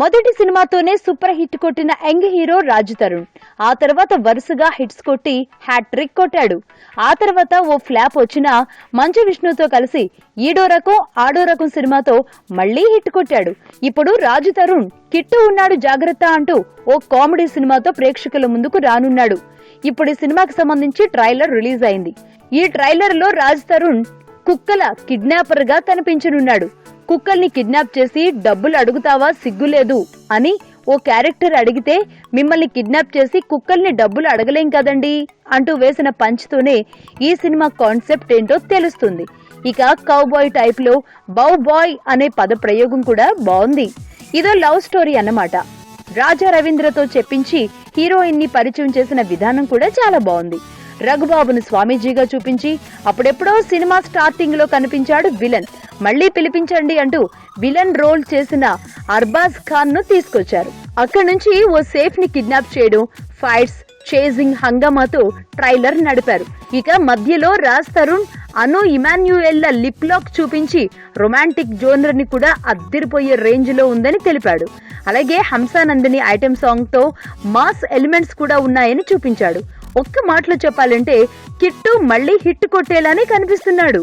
మొదటి సినిమాతోనే super hit కొట్టిన యంగ్ హీరో రాజు తరుణ్. ఆ తర్వాత వరుసగా హిట్స్ కొట్టి హ్యాట్రిక్ కొట్టాడు. ఆ తర్వాత ఓ ఫ్లాప్ వచ్చిన మంచు విష్ణుతో కలిసి ఈడో రకం ఆడో రకం సినిమాతో మళ్ళీ హిట్ కొట్టాడు. ఇప్పుడు రాజు తరుణ్ కిట్టు ఉన్నాడు జాగ్రత్త అంటూ ఓ కామెడీ సినిమాతో ప్రేక్షకుల ముందుకు రానున్నాడు. ఇప్పుడు ఈ సినిమాకి సంబంధించి ట్రైలర్ రిలీజ్ అయింది. ఈ ట్రైలర్లో రాజ్ తరుణ్ కుక్కల కిడ్నాపర్గా కనిపించనున్నాడు. కుక్కల్ని కిడ్నాప్ చేసి డబ్బులు అడుగుతావా? సిగ్గులేదు అని ఓ క్యారెక్టర్ అడిగితే మిమ్మల్ని కిడ్నాప్ చేసి కుక్కల్ని డబ్బులు అడగలేం కదండి అంటూ వేసిన పంచ్తోనే ఈ సినిమా కాన్సెప్ట్ ఏంటో తెలుస్తుంది. ఇక కౌబాయ్ టైప్లో బౌ బాయ్ అనే పద ప్రయోగం కూడా బాగుంది ఇదో లవ్ స్టోరీ అన్నమాట. రాజా రవీంద్రతో చెప్పించి హీరోయిన్ని పరిచయం చేసిన విధానం కూడా చాలా బాగుంది రఘుబాబును స్వామీజీగా చూపించి అప్పుడెప్పుడో సినిమా స్టార్టింగ్లో కనిపించాడు విలన్. మళ్ళీ పిలిపించండి అంటూ విలన్ రోల్ చేసిన అర్బాజ్ ఖాన్ను తీసుకొచ్చారు. అక్కడి నుంచి ఓ సేఫ్ని కిడ్నాప్ చేయడం ఫైట్స్ చేజింగ్ హంగామాతో ట్రైలర్ నడిపారు. ఇక మధ్యలో రాజ్ తరుణ్ అను ఇమాన్యుయల్ల లిప్ లాక్ చూపించి రొమాంటిక్ జోనర్ని కూడా అద్దరిపోయే రేంజ్లో ఉందని తెలిపాడు. అలాగే హంసానందిని ఐటెం సాంగ్తో మాస్ ఎలిమెంట్స్ కూడా ఉన్నాయని చూపించాడు. ఒక్క మాటలో చెప్పాలంటే కిట్టు మళ్ళీ హిట్ కొట్టేలానే కనిపిస్తున్నాడు.